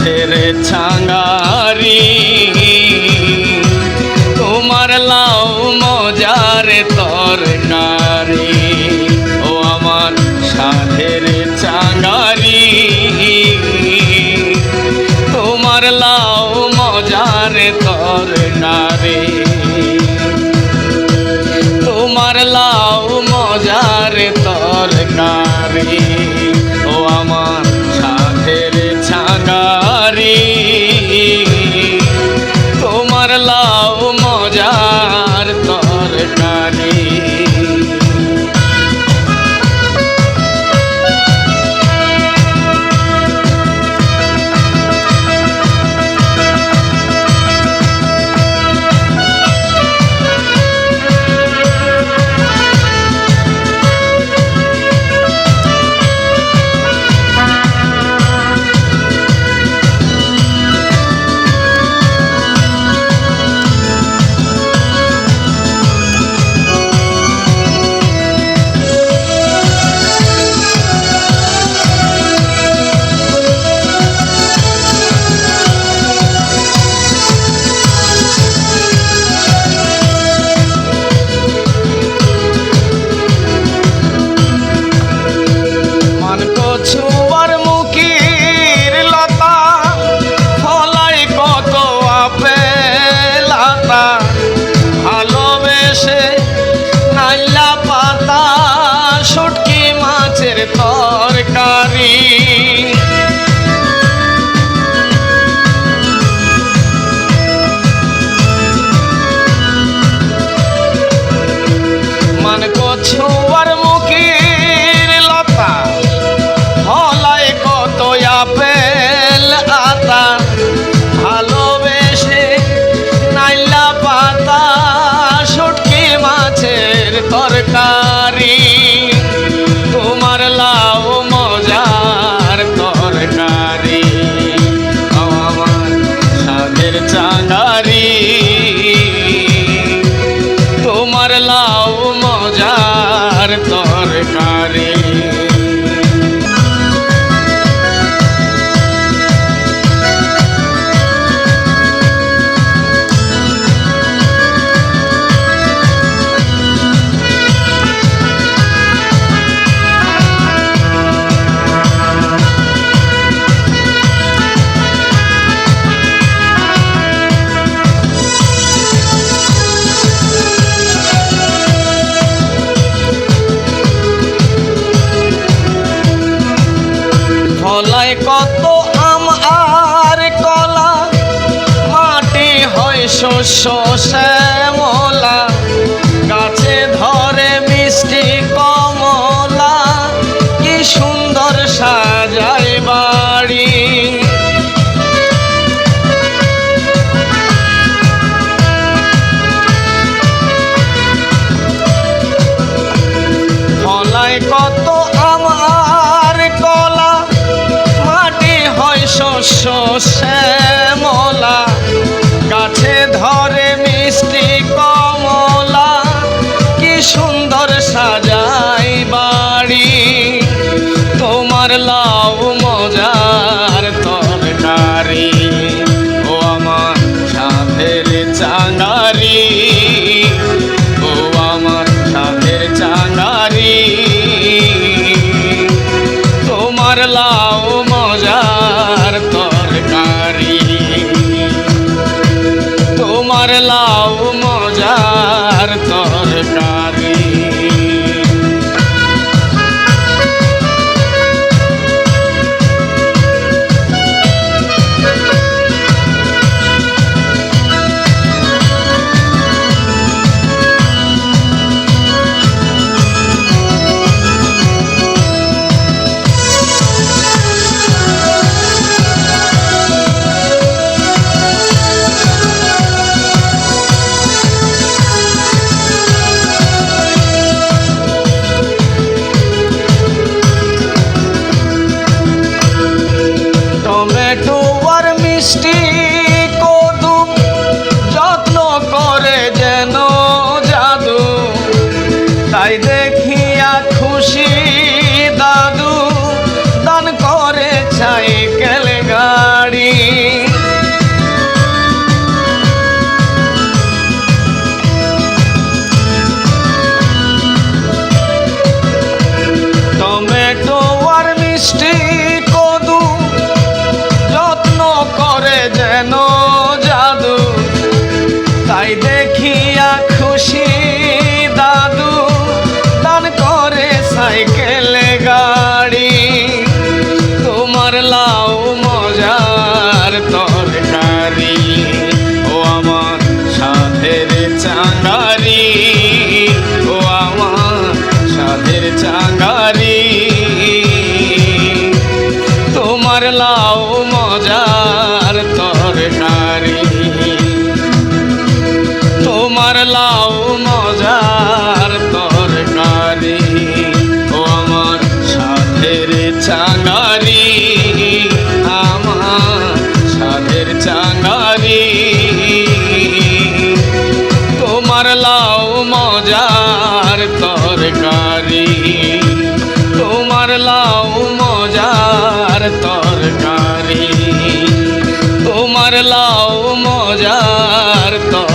পথের ছাঙারি তোমার লাও মজার তরকারি। ও আমার সাধের চাঙারি তোমার লাও মজার তরকারি। তোমার লাও মজার তরকারি। ও আমার তরকারি কত আমার কলা মাটি হয় শস্য শোষে মলা তাই দেখিয়া খুশি দাদু, দান করে সাইকেল গাড়ি টমেটো আর মিষ্টি কদু, যত্ন করে যেন জাদু। তাই দেখিয়া খুশি দাদু ও আমার সাধের চাঙ্গারি তোমার লাউ মজার তরকারি। তোমার লাউ তরকারি তোমার লাও মজার তরকারি